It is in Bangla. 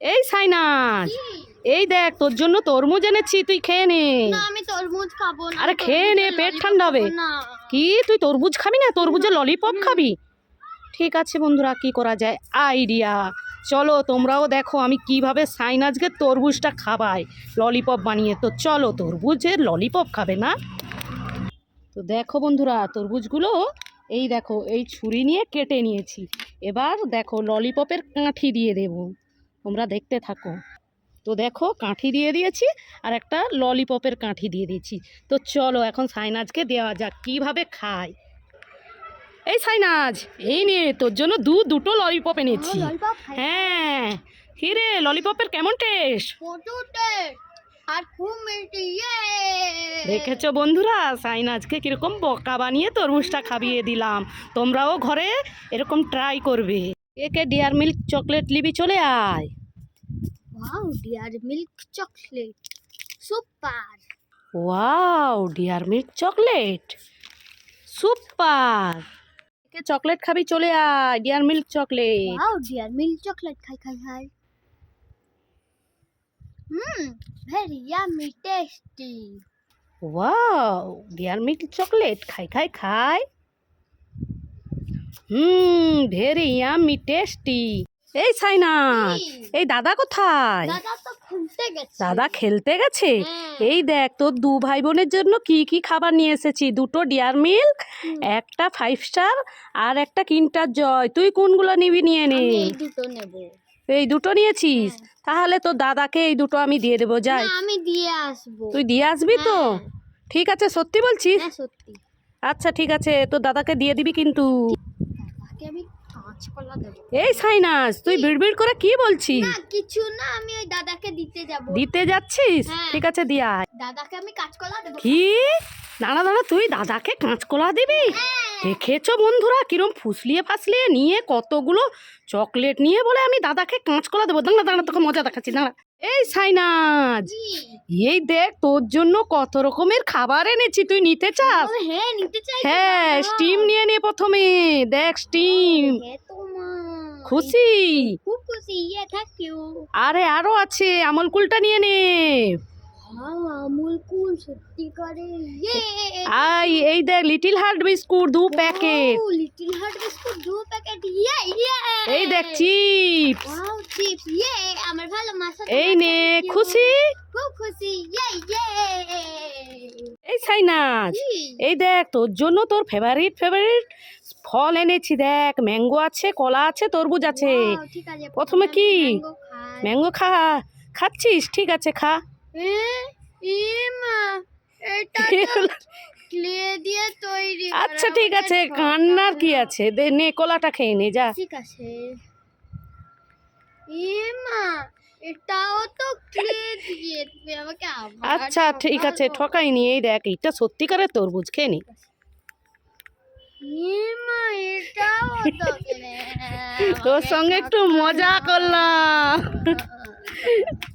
এই সাইনাস এই দেখ তোর জন্য তরমুজ এনেছি তুই খেয়ে নে। আমি তরমুজ খাব না আরে খেয়ে নে, পেট ঠান্ডা হবে। কি তুই তরমুজ খাবি না? তরমুজের ললিপপ খাবি? ঠিক আছে বন্ধুরা কি করা যায়? আইডিয়া। চলো তোমরাও দেখো আমি কীভাবে সাইনাজকে তরমুজটা খাবাই ললিপপ বানিয়ে। তো চলো তরমুজের ললিপপ খাবে না? তো দেখো বন্ধুরা তরমুজগুলো এই দেখো এই ছুরি নিয়ে কেটে নিয়েছি। এবার দেখো ললিপপের কাঠি দিয়ে দেব। তোমরা দেখতে থাকো। তো দেখো কাঠি দিয়ে দিয়েছি আর একটা ললিপপের কাঠি দিয়ে দিয়েছি। তো চলো এখন সাইনাজকে দেওয়া যাক কীভাবে খায়। এই সাইনাজ এই নে তোর জন্য দু দুটো ললিপপ এনেছি। হ্যাঁ কি রে ললিপপের কেমন টেস্ট? আর খুব মিষ্টি ইয়ে। দেখেছ বন্ধুরা সাইনাজকে কীরকম বকা বানিয়ে তরমুজটা খাবিয়ে দিলাম। তোমরাও ঘরে এরকম ট্রাই করবে। একে ডিয়ার মিল্ক চকলেট লিবি চলে আয়। Wow dairy milk chocolate super wow dairy milk chocolate super একে চকলেট খাবি চলে আয় dairy milk chocolate wow dairy milk chocolate খাই খাই খাই হুম very yummy tasty wow dairy milk chocolate খাই খাই খাই হুম ভেরি ইয়ামি টেস্টি এই সাইনাজ কি? এই দাদা কোথায়? দাদা খুলতে গেছে। হ্যাঁ। এই দেখ তোর দু ভাই বোনের জন্য কি কি খাবার নিয়ে এসেছি? দুটো ডিয়ার মিল্ক একটা ফাইভ স্টার আর একটা কিন্টার জয়। তুই কোনগুলো নিবি নিয়ে নে। এই দুটো নিয়েছিস? তাহলে তোর দাদাকে এই দুটো আমি দিয়ে দেবো যাই। আমি দিয়ে আসব। তুই দিয়ে আসবি তো? হ্যাঁ। ঠিক আছে সত্যি বলছিস? হ্যাঁ আচ্ছা ঠিক আছে তোর দাদাকে দিয়ে দিবি কিন্তু। এই সাইনাস তুই বিড়বিড় করে কি বলছিস? না কিছু না আমি ওই দাদাকে দিতে যাব। দিতে যাচ্ছিস? হ্যাঁ। ঠিক আছে দিয়া দাদাকে আমি কাঁচকলা দেব। কি? দাঁড়া দাঁড়া তুই দাদাকে কাঁচকলা দিবি? হ্যাঁ। দেখেছ বন্ধুরা? কিরম ফুসলিয়ে ফাসলিয়ে নিয়ে কতগুলো চকলেট নিয়ে বলে আমি দাদাকে কাঁচকলা দেবো। দাঁড়া দাঁড়া তোকে মজা দেখাচ্ছি দাঁড়া। এই সাইনাজ এই দেখ তোর জন্য কত রকমের খাবার এনেছি তুই নিতে চাস? হ্যাঁ তো হ্যাঁ। স্টিম নিয়ে নে প্রথমে। দেখ স্টিম খুশি? খুব খুশি আরে আরও আছে আমল কুলটা নিয়ে নে। হ্যাঁ ইয়ে! আই এই দেখ লিটিল হার্ট বিস্কুট দু প্যাকেট লিটল হার্ট বিস্কুট দু প্যাকেট ইয়ে ইয়ে! এই দেখ চিপস চিপস ইয়ে! আমার ভালো মাসা এই নে খুশি? খুব খুশি ইয়ে ইয়ে! এই সাইনাজ। এই দেখ তোর জন্য তোর ফেভারিট ফেভারিট ফল এনেছি দেখ ম্যাঙ্গো আছে কলা আছে তরমুজ আছে। প্রথমে কি? ম্যাঙ্গো খা খাচ্ছিস? ঠিক আছে খা। আচ্ছা ঠিক আছে কান্নার কি আছে? দে নে কলাটা খেয়ে নে যা। ঠিক আছে। এটাও তো দিয়ে আমাকে আচ্ছা ঠিক আছে। ঠকাইনি এই দেখ এটা সত্যিকারের তরমুজ খেয়ে নি। তোর সঙ্গে একটু মজা করলাম।